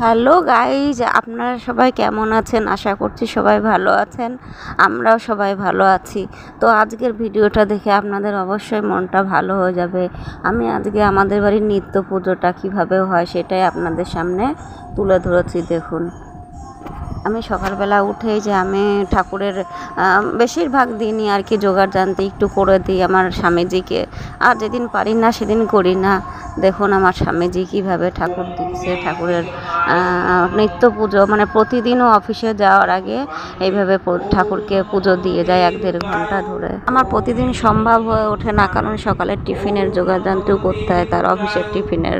Hello guys আপনারা সবাই কেমন আছেন? আশা করছি সবাই ভালো আছেন। আমরাও সবাই ভালো আছি। তো আজকের ভিডিওটা দেখে আপনাদের অবশ্যই মনটা ভালো হয়ে যাবে। আমি আজকে আমাদের বাড়ির নিত্য পুজোটা কীভাবে হয় সেটাই আপনাদের সামনে তুলে ধরেছি। দেখুন। আমি সকালবেলা উঠেই যে আমি ঠাকুরের বেশিরভাগ দিনই আর কি জোগাড় জানতে একটু করে দিই আমার স্বামীজিকে। আর যেদিন পারি না সেদিন করি না। দেখুন আমার স্বামীজি কীভাবে ঠাকুর দিচ্ছে, ঠাকুরের নিত্য পুজো মানে প্রতিদিনও অফিসে যাওয়ার আগে এইভাবে ঠাকুরকে পুজো দিয়ে যায় এক দেড় ঘণ্টা ধরে। আমার প্রতিদিন সম্ভব হয়ে ওঠে না, কারণ সকালের টিফিনের জোগাড় জানতেও করতে হয়, তার অফিসের টিফিনের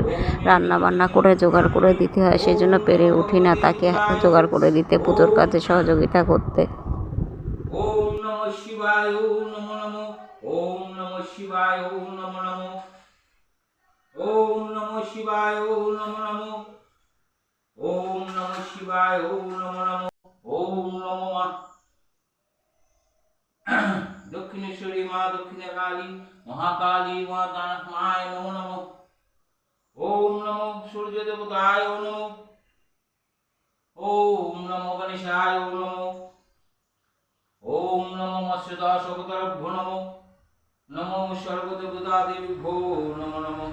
রান্না বান্না করে জোগাড় করে দিতে হয়, সেই জন্য পেরে উঠি না, তাকে জোগাড় করে দিতে পুজোর কাজে সহযোগিতা করতে নম ওম নমো মা দক্ষিণেশ্বরী মা দক্ষিণে কালী মহাকালী মা দানক মায় নমো নমো ওম নমো সূর্য দেবতায় নমো ওম নমো গণেশায় ওম নমো। ওম নমো মৎস্যদাশকতরভ্যো নমো। নমো সর্বদেবতা দেবীভ্যো নমো নমো।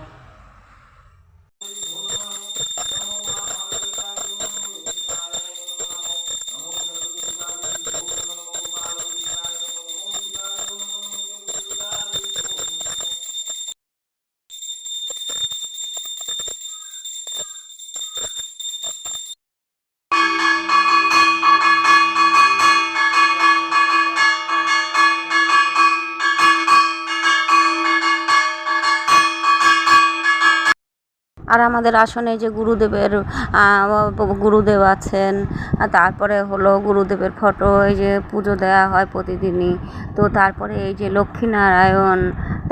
আর আমাদের আসনে যে গুরুদেবের গুরুদেব আছেন তারপরে হলো গুরুদেবের ফটো, এই যে পুজো দেওয়া হয় প্রতিদিনই। তো তারপরে এই যে লক্ষ্মীনারায়ণ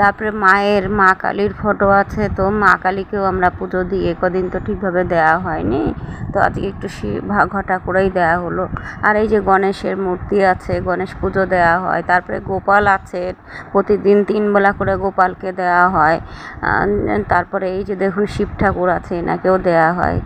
তারপরে মায়ের, মা কালীর ফটো আছে, তো মা কালীকেও আমরা পুজো দিই কদিন তো ঠিকভাবে দেওয়া হয়নি। তো আজকে একটু ঘটা করেই দেওয়া হলো। আর এই যে গণেশের মূর্তি আছে, গণেশ পুজো দেওয়া হয়, তারপরে গোপাল আছে, প্রতিদিন তিন বেলা করে গোপালকে দেওয়া হয়। তারপরে এই যে দেখুন শিব ঠাকুর আছে, এনাকেও দেওয়া হয়।